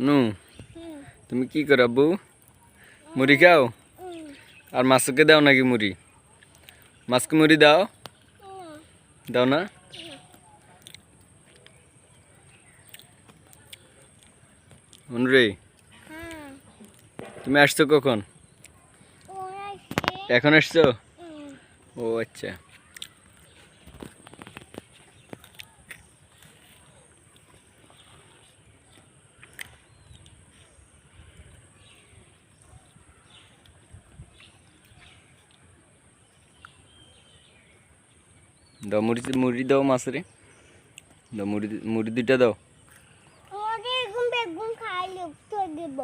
নু। তুমি কি করো আব্বু? মুড়ি খাও? আর মাছকে দাও নাকি মুড়ি? মাছকে মুড়ি দাও। দাও না? অনুরে তুমি আসছো কখন? এখন আসছো? ও আচ্ছা। দাও, মুড়ি মুড়ি দাও মাছরে। দাও, মুড়ি মুড়ি দুইটা দাও। এখন বেগুন খাইলে তো দেব।